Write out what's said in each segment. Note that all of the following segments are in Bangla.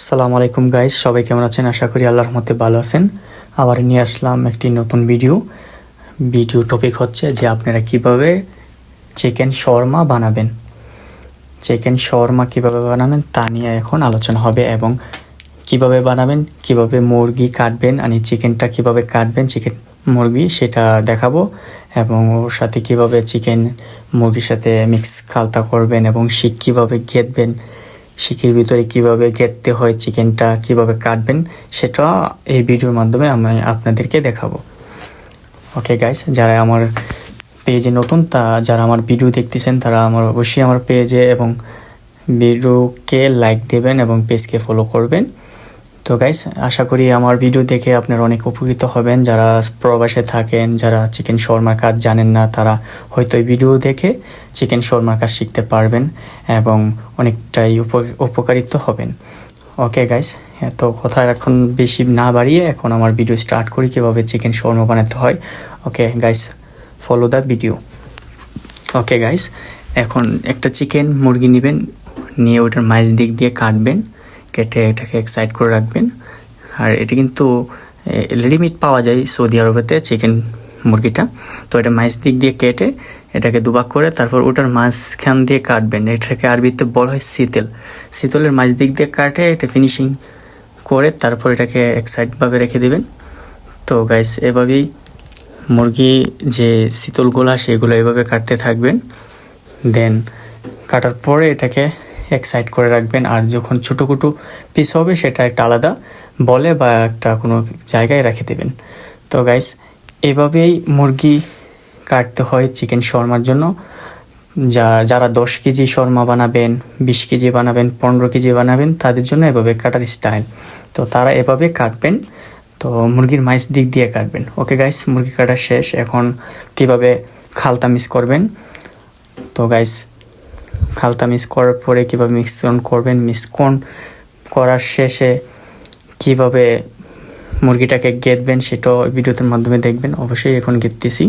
আসসালামু আলাইকুম গাইস সবাই কেমন আছেন? আশা করি আল্লাহর মতে ভালো আছেন। আবার নিয়ে আসলাম একটি নতুন ভিডিও ভিডিও টপিক হচ্ছে যে আপনারা কীভাবে চিকেন শর্মা বানাবেন। চিকেন শর্মা কীভাবে বানাবেন তা নিয়ে এখন আলোচনা হবে এবং কীভাবে বানাবেন, কীভাবে মুরগি কাটবেন, আর চিকেনটা কীভাবে কাটবেন চিকেন মুরগি সেটা দেখাবো এবং ওর সাথে কীভাবে চিকেন মুরগির সাথে মিক্স খালতা করবেন এবং শিক কীভাবে ঘেঁটবেন শিকের ভিতরে কীভাবে ঘেঁটতে হয় চিকেনটা, কীভাবে কাটবেন, সেটা এই ভিডিওর মাধ্যমে আমি আপনাদেরকে দেখাবো। ওকে গাইস যারা আমার পেজে নতুন, তা যারা আমার ভিডিও দেখতেছেন, তারা আমার অবশ্যই আমার পেজে এবং ভিডিওকে লাইক দেবেন এবং পেজকে ফলো করবেন। তো গাইস আশা করি আমার ভিডিও দেখে আপনারা অনেক উপকৃত হবেন। যারা প্রবাসে থাকেন, যারা চিকেন শর্মার কাজ জানেন না, তারা হয়তো এই ভিডিও দেখে চিকেন শর্মার কাজ শিখতে পারবেন এবং অনেকটাই উপ- উপকারিত হবেন। ওকে গাইস তো কথা এখন বেশি না বাড়িয়ে এখন আমার ভিডিও স্টার্ট করি কীভাবে চিকেন শর্মা বানাতে হয়। Okay guys follow the video okay guys এখন একটা চিকেন মুরগি নেবেন, নিয়ে ওটার মাঝ দিক দিয়ে কাটবেন। কেটে এটাকে এক সাইড করে রাখবেন। আর এটা কিন্তু রেডিমেড পাওয়া যায় সৌদি আরবেতে চিকেন মুরগিটা। তো এটা মাঝ দিক দিয়ে কেটে এটাকে দুবাক করে তারপর ওটার মাঝখান দিয়ে কাটবেন। এটাকে আরবিতে বলা হয় শীতল। শীতলের মাঝ দিক দিয়ে কাটে, এটা ফিনিশিং করে তারপর এটাকে এক সাইডভাবে রেখে দেবেন। তো গাইস এভাবেই মুরগি যে শীতলগুলা, সেগুলো এভাবে কাটতে থাকবেন। দেন কাটার পরে এটাকে এক সাইড করে রাখবেন। আর যখন ছোটো কুটো পিস হবে, সেটা একটা আলাদা বলে বা একটা কোনো জায়গায় রেখে দেবেন। তো গাইস এভাবেই মুরগি কাটতে হয় চিকেন শর্মার জন্য। যা, যারা দশ কেজি শর্মা বানাবেন, বিশ কেজি বানাবেন, পনেরো কেজি বানাবেন, তাদের জন্য এভাবে কাটার স্টাইল তো তারা এভাবে কাটবেন। তো মুরগির মাইস দিক দিয়ে কাটবেন। ওকে গাইস মুরগি কাটা শেষ। এখন কীভাবে খালতা মিস করবেন? তো গাইস খালতা মিক্স করার পরে কীভাবে মিশ্রণ করবেন মিক্সন করার শেষে কীভাবে মুরগিটাকে গেঁথবেন সেটাও ভিডিওতে মাধ্যমে দেখবেন, অবশ্যই এখন গেঁথতেছি।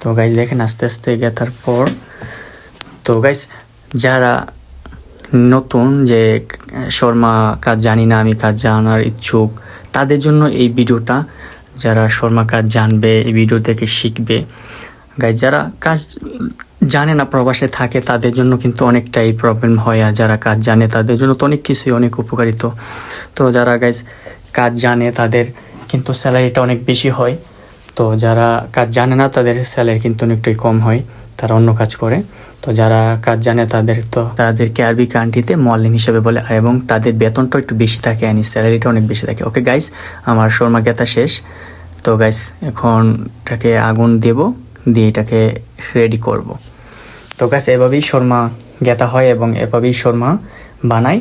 তো গাইজ দেখেন আস্তে আস্তে গেঁথার পর, তো গাইজ যারা নতুন যে শর্মা কাজ জানি না, আমি কাজ জানার ইচ্ছুক, তাদের জন্য এই ভিডিওটা, যারা শর্মা কাজ জানবে, এই ভিডিও থেকে শিখবে গাইজ যারা কাজ জানে না প্রবাসে থাকে, তাদের জন্য কিন্তু অনেকটাই প্রবলেম হয়। আর যারা কাজ জানে, তাদের জন্য তো অনেক কিছুই অনেক উপকারিত। তো যারা গাইজ কাজ জানে, তাদের কিন্তু স্যালারিটা অনেক বেশি হয়। তো যারা কাজ জানে না, তাদের স্যালারি কিন্তু অনেকটাই কম হয়। তারা অন্য কাজ করে। তো যারা কাজ জানে, তাদের তো, তাদেরকে আরবি কান্ট্রিতে মল্লিম হিসেবে বলে, এবং তাদের বেতনটা একটু বেশি থাকে আনি স্যালারিটা অনেক বেশি থাকে। ওকে গাইস আমার শর্মা জ্ঞাতা শেষ। তো গাইস এখন এটাকে আগুন দেব। দিয়ে এটাকে রেডি করব। তো গাছ এভাবেই শর্মা গেতা হয় এবং এভাবেই শর্মা বানাই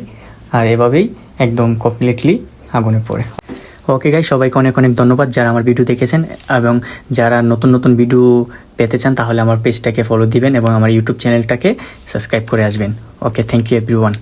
আর এভাবেই একদম কমপ্লিটলি আগুনে পড়ে। ওকে গাই সবাইকে অনেক অনেক ধন্যবাদ যারা আমার ভিডিও দেখেছেন এবং যারা নতুন নতুন ভিডিও পেতে চান, তাহলে আমার পেজটাকে ফলো দিবেন এবং আমার ইউটিউব চ্যানেলটাকে সাবস্ক্রাইব করে আসবেন। Okay thank you everyone